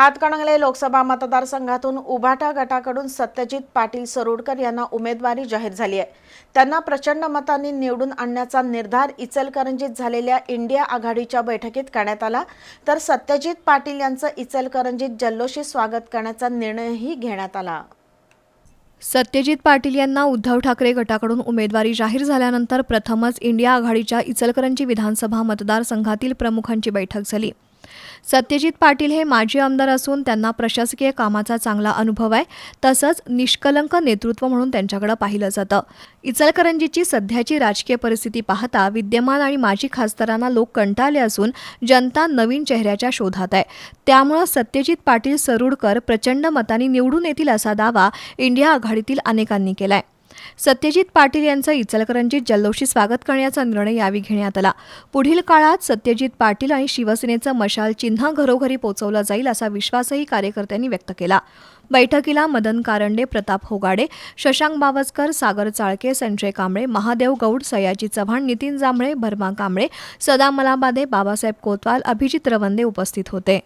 हातकणंगले लोकसभा मतदारसंघातून उभाटा गटाकडून सत्यजित पाटील सरोडकर यांना उमेदवारी जाहीर झाली आहे. त्यांना प्रचंड मतांनी निवडून आणण्याचा निर्धार इचलकरंजीत झालेल्या इंडिया आघाडीच्या बैठकीत करण्यात आला. तर सत्यजित पाटील यांचं इचलकरंजीत जल्लोषी स्वागत करण्याचा निर्णयही घेण्यात आला. सत्यजित पाटील यांना उद्धव ठाकरे गटाकडून उमेदवारी जाहीर झाल्यानंतर प्रथमच इंडिया आघाडीच्या इचलकरंजी विधानसभा मतदारसंघातील प्रमुखांची बैठक झाली. सत्यजित पाटील हे माजी आमदार असून त्यांना प्रशासकीय कामाचा चांगला अनुभव आहे. तसंच निष्कलंक नेतृत्व म्हणून त्यांच्याकडे पाहिलं जातं. इचलकरंजीची सध्याची राजकीय परिस्थिती पाहता विद्यमान आणि माजी खासदारांना लोक कंटाळले असून जनता नवीन चेहऱ्याच्या शोधात आहे. त्यामुळं सत्यजित पाटील सरुडकर प्रचंड मतांनी निवडून येतील असा दावा इंडिया आघाडीतील अनेकांनी केलाय. सत्यजित पाटील यांचं इचलकरंजीत जल्लोषी स्वागत करण्याचा निर्णय यावेळी घेण्यात आला. पुढील काळात सत्यजित पाटील आणि शिवसेनेचं मशाल चिन्ह घरोघरी पोहोचवलं जाईल असा विश्वासही कार्यकर्त्यांनी व्यक्त केला. बैठकीला मदन कारंडे प्रताप होगाडे शशांक बावस्कर सागर चाळके संजय कांबळे महादेव गौड सयाजी चव्हाण नितीन जांभळे भरमा कांबळे सदा मलाबादे बाबासाहेब कोतवाल अभिजित रवंदे उपस्थित होते.